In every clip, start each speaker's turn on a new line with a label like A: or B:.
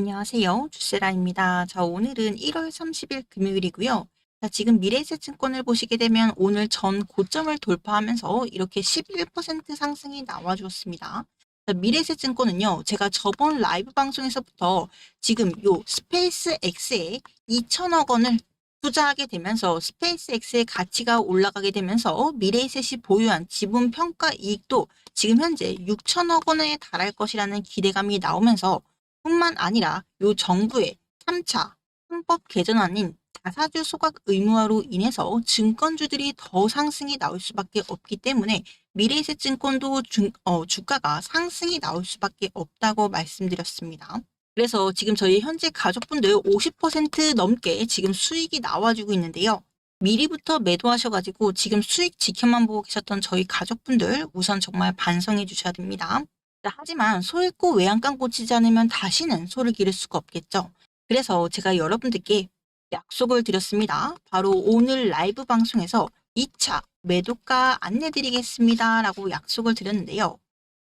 A: 안녕하세요. 주세라입니다. 자, 오늘은 1월 30일 금요일이고요. 자, 지금 미래에셋증권을 보시게 되면 오늘 전 고점을 돌파하면서 이렇게 11% 상승이 나와주었습니다. 자, 미래에셋증권은요, 제가 저번 라이브 방송에서부터 지금 요 스페이스 X에 2천억 원을 투자하게 되면서 스페이스 X의 가치가 올라가게 되면서 미래에셋이 보유한 지분 평가 이익도 지금 현재 6천억 원에 달할 것이라는 기대감이 나오면서 뿐만 아니라 요 정부의 3차 헌법 개정안인 자사주 소각 의무화로 인해서 증권주들이 더 상승이 나올 수밖에 없기 때문에 미래에셋 증권도 중- 어, 주가가 상승이 나올 수밖에 없다고 말씀드렸습니다. 그래서 지금 저희 현재 가족분들 50% 넘게 지금 수익이 나와주고 있는데요. 미리부터 매도하셔가지고 지금 수익 지켜만 보고 계셨던 저희 가족분들 우선 정말 반성해 주셔야 됩니다. 자, 하지만 소 잃고 외양간 고치지 않으면 다시는 소를 기를 수가 없겠죠. 그래서 제가 여러분들께 약속을 드렸습니다. 바로 오늘 라이브 방송에서 2차 매도가 안내드리겠습니다. 라고 약속을 드렸는데요.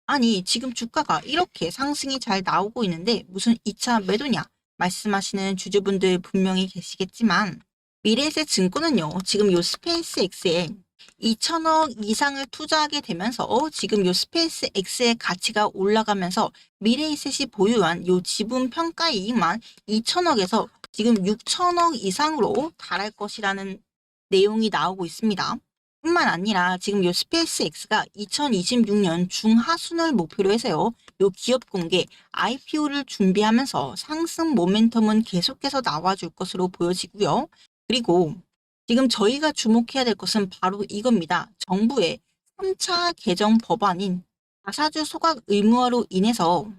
A: 아니, 지금 주가가 이렇게 상승이 잘 나오고 있는데 무슨 2차 매도냐? 말씀하시는 주주분들 분명히 계시겠지만 미래에셋 증권은요, 지금 요 스페이스 X에 2천억 이상을 투자하게 되면서 지금 요 스페이스 X의 가치가 올라가면서 미래에셋이 보유한 요 지분 평가 이익만 2천억에서 지금 6천억 이상으로 달할 것이라는 내용이 나오고 있습니다. 뿐만 아니라 지금 요 스페이스 X가 2026년 중하순을 목표로 해서요. 요 기업 공개 IPO를 준비하면서 상승 모멘텀은 계속해서 나와줄 것으로 보여지고요. 그리고 지금 저희가 주목해야 될 것은 바로 이겁니다. 정부의 3차 개정 법안인 자사주 소각 의무화로 인해서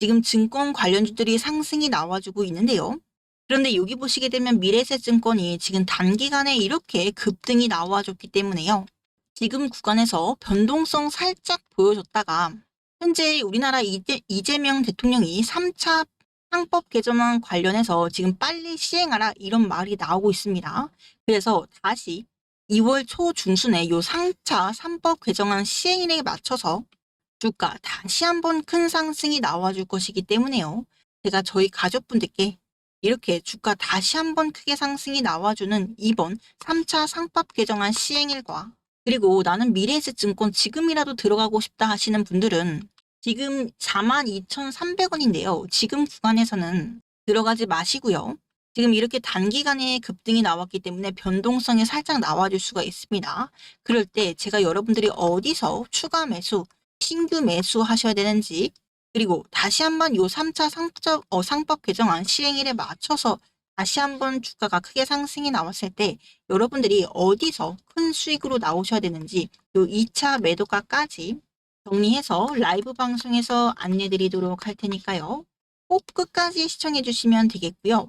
A: 지금 증권 관련주들이 상승이 나와주고 있는데요. 그런데 여기 보시게 되면 미래에셋 증권이 지금 단기간에 이렇게 급등이 나와줬기 때문에요. 지금 구간에서 변동성 살짝 보여줬다가 현재 우리나라 이재, 이재명 대통령이 3차 상법 개정안 관련해서 지금 빨리 시행하라 이런 말이 나오고 있습니다. 그래서 다시 2월 초 중순에 요 상차 3법 개정안 시행일에 맞춰서 주가 다시 한번 큰 상승이 나와줄 것이기 때문에요. 제가 저희 가족분들께 이렇게 주가 다시 한번 크게 상승이 나와주는 이번 3차 상법 개정안 시행일과 그리고 나는 미래에셋 증권 지금이라도 들어가고 싶다 하시는 분들은 지금 42,300원인데요. 지금 구간에서는 들어가지 마시고요. 지금 이렇게 단기간에 급등이 나왔기 때문에 변동성이 살짝 나와줄 수가 있습니다. 그럴 때 제가 여러분들이 어디서 추가 매수, 신규 매수 하셔야 되는지 그리고 다시 한번 요 3차 상법, 어, 상법 개정안 시행일에 맞춰서 다시 한번 주가가 크게 상승이 나왔을 때 여러분들이 어디서 큰 수익으로 나오셔야 되는지 요 2차 매도가까지 정리해서 라이브 방송에서 안내드리도록 할 테니까요. 꼭 끝까지 시청해 주시면 되겠고요.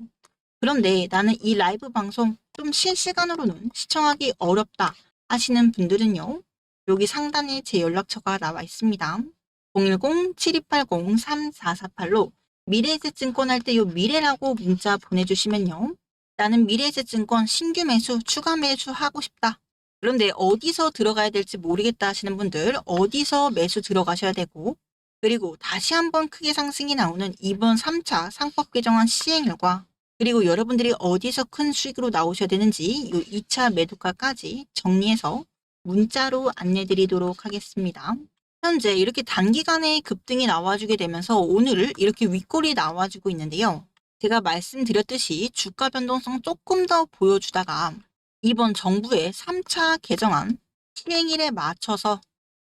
A: 그런데 나는 이 라이브 방송 좀 실시간으로는 시청하기 어렵다 하시는 분들은요. 여기 상단에 제 연락처가 나와 있습니다. 010-7280-3448로 미래에셋 증권 할 때 요 미래라고 문자 보내주시면요. 나는 미래에셋 증권 신규 매수, 추가 매수 하고 싶다. 그런데 어디서 들어가야 될지 모르겠다 하시는 분들 어디서 매수 들어가셔야 되고 그리고 다시 한번 크게 상승이 나오는 이번 3차 상법 개정안 시행일과 그리고 여러분들이 어디서 큰 수익으로 나오셔야 되는지 이 2차 매도가까지 정리해서 문자로 안내드리도록 하겠습니다. 현재 이렇게 단기간에 급등이 나와주게 되면서 오늘 이렇게 윗골이 나와주고 있는데요. 제가 말씀드렸듯이 주가 변동성 조금 더 보여주다가 이번 정부의 3차 개정안 시행일에 맞춰서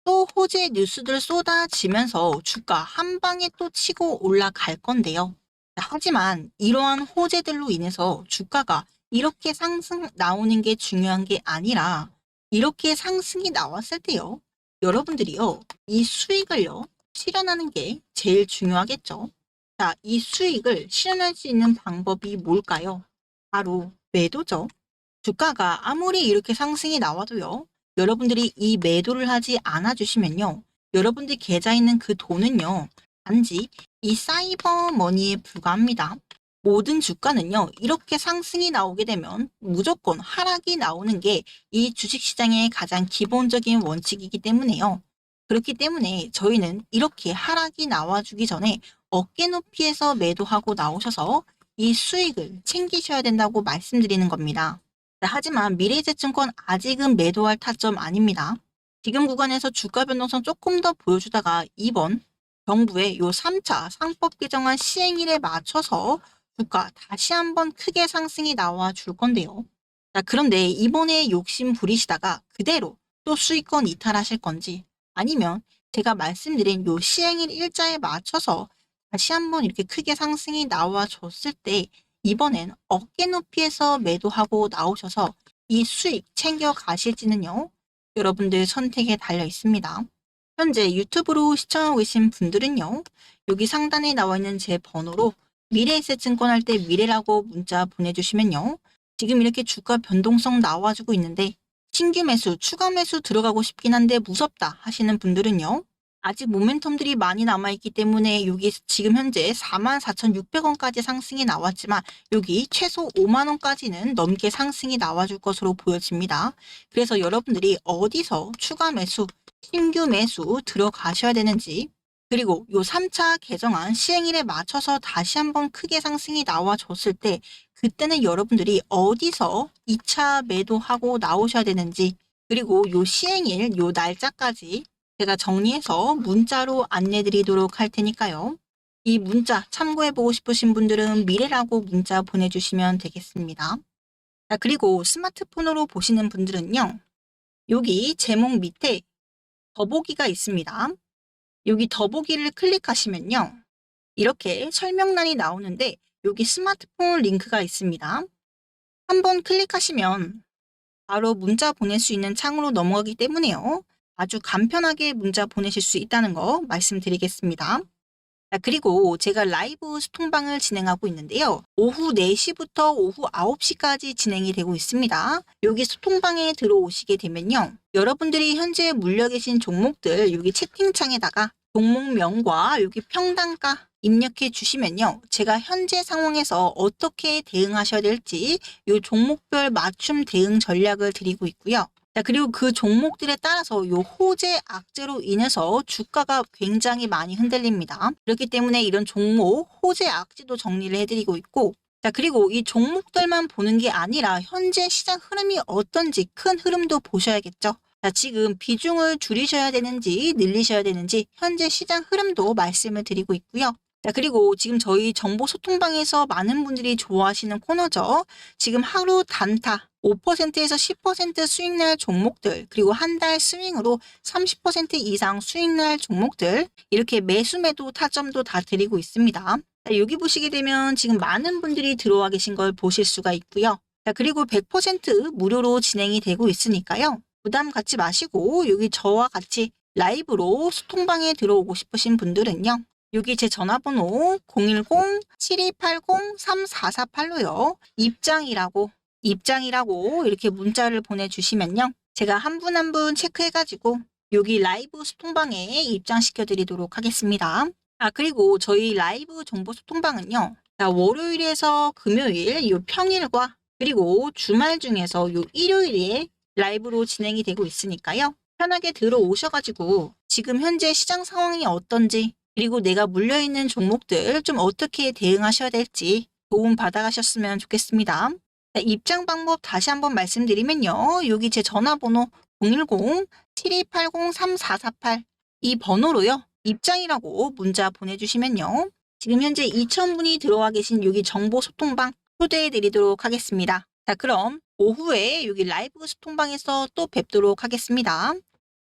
A: 또 호재 뉴스들 쏟아지면서 주가 한 방에 또 치고 올라갈 건데요. 하지만 이러한 호재들로 인해서 주가가 이렇게 상승 나오는 게 중요한 게 아니라 이렇게 상승이 나왔을 때요. 여러분들이요. 이 수익을요. 실현하는 게 제일 중요하겠죠. 자, 이 수익을 실현할 수 있는 방법이 뭘까요? 바로 매도죠. 주가가 아무리 이렇게 상승이 나와도요. 여러분들이 이 매도를 하지 않아 주시면요. 여러분들 계좌에 있는 그 돈은요. 단지 이 사이버 머니에 불과합니다. 모든 주가는요, 이렇게 상승이 나오게 되면 무조건 하락이 나오는 게 이 주식시장의 가장 기본적인 원칙이기 때문에요. 그렇기 때문에 저희는 이렇게 하락이 나와주기 전에 어깨 높이에서 매도하고 나오셔서 이 수익을 챙기셔야 된다고 말씀드리는 겁니다. 자, 하지만 미래에셋증권 아직은 매도할 타점 아닙니다. 지금 구간에서 주가 변동성 조금 더 보여주다가 이번 정부의 요 3차 상법 개정안 시행일에 맞춰서 주가 다시 한번 크게 상승이 나와 줄 건데요. 자, 그런데 이번에 욕심 부리시다가 그대로 또 수익권 이탈하실 건지 아니면 제가 말씀드린 요 시행일 일자에 맞춰서 다시 한번 이렇게 크게 상승이 나와 줬을 때 이번엔 어깨 높이에서 매도하고 나오셔서 이 수익 챙겨 가실지는요. 여러분들 선택에 달려 있습니다. 현재 유튜브로 시청하고 계신 분들은요. 여기 상단에 나와 있는 제 번호로 미래에셋 증권 할 때 미래라고 문자 보내주시면요. 지금 이렇게 주가 변동성 나와주고 있는데 신규 매수, 추가 매수 들어가고 싶긴 한데 무섭다 하시는 분들은요. 아직 모멘텀들이 많이 남아있기 때문에 여기 지금 현재 44,600원까지 상승이 나왔지만 여기 최소 5만원까지는 넘게 상승이 나와줄 것으로 보여집니다. 그래서 여러분들이 어디서 추가 매수, 신규 매수 들어가셔야 되는지 그리고 요 3차 개정안 시행일에 맞춰서 다시 한번 크게 상승이 나와줬을 때 그때는 여러분들이 어디서 2차 매도하고 나오셔야 되는지 그리고 요 시행일 요 날짜까지 제가 정리해서 문자로 안내 드리도록 할 테니까요. 이 문자 참고해 보고 싶으신 분들은 미래라고 문자 보내주시면 되겠습니다. 자, 그리고 스마트폰으로 보시는 분들은요. 여기 제목 밑에 더보기가 있습니다. 여기 더보기를 클릭하시면요. 이렇게 설명란이 나오는데 여기 스마트폰 링크가 있습니다. 한번 클릭하시면 바로 문자 보낼 수 있는 창으로 넘어가기 때문에요. 아주 간편하게 문자 보내실 수 있다는 거 말씀드리겠습니다. 자, 그리고 제가 라이브 소통방을 진행하고 있는데요. 오후 4시부터 오후 9시까지 진행이 되고 있습니다. 여기 소통방에 들어오시게 되면요. 여러분들이 현재 물려 계신 종목들 여기 채팅창에다가 종목명과 여기 평단가 입력해 주시면요. 제가 현재 상황에서 어떻게 대응하셔야 될지 이 종목별 맞춤 대응 전략을 드리고 있고요. 자, 그리고 그 종목들에 따라서 요 호재 악재로 인해서 주가가 굉장히 많이 흔들립니다. 그렇기 때문에 이런 종목 호재 악재도 정리를 해드리고 있고 자, 그리고 이 종목들만 보는 게 아니라 현재 시장 흐름이 어떤지 큰 흐름도 보셔야겠죠. 자, 지금 비중을 줄이셔야 되는지 늘리셔야 되는지 현재 시장 흐름도 말씀을 드리고 있고요. 자, 그리고 지금 저희 정보 소통방에서 많은 분들이 좋아하시는 코너죠. 지금 하루 단타 5%에서 10% 수익 날 종목들, 그리고 한 달 스윙으로 30% 이상 수익 날 종목들, 이렇게 매수 매도 타점도 다 드리고 있습니다. 자, 여기 보시게 되면 지금 많은 분들이 들어와 계신 걸 보실 수가 있고요. 자, 그리고 100% 무료로 진행이 되고 있으니까요. 부담 갖지 마시고 여기 저와 같이 라이브로 소통방에 들어오고 싶으신 분들은요. 여기 제 전화번호 010-7280-3448로요. 입장이라고 입장이라고 이렇게 문자를 보내주시면요. 제가 한 분 한 분 체크해가지고 여기 라이브 소통방에 입장시켜 드리도록 하겠습니다. 아 그리고 저희 라이브 정보 소통방은요. 자, 월요일에서 금요일 요 평일과 그리고 주말 중에서 요 일요일에 라이브로 진행이 되고 있으니까요. 편하게 들어오셔가지고 지금 현재 시장 상황이 어떤지 그리고 내가 물려있는 종목들 좀 어떻게 대응하셔야 될지 도움 받아가셨으면 좋겠습니다. 네, 입장 방법 다시 한번 말씀드리면요. 여기 제 전화번호 010-7280-3448 이 번호로요. 입장이라고 문자 보내주시면요. 지금 현재 2,000분이 들어와 계신 여기 정보 소통방 초대해 드리도록 하겠습니다. 자, 그럼 오후에 여기 라이브 소통방에서 또 뵙도록 하겠습니다.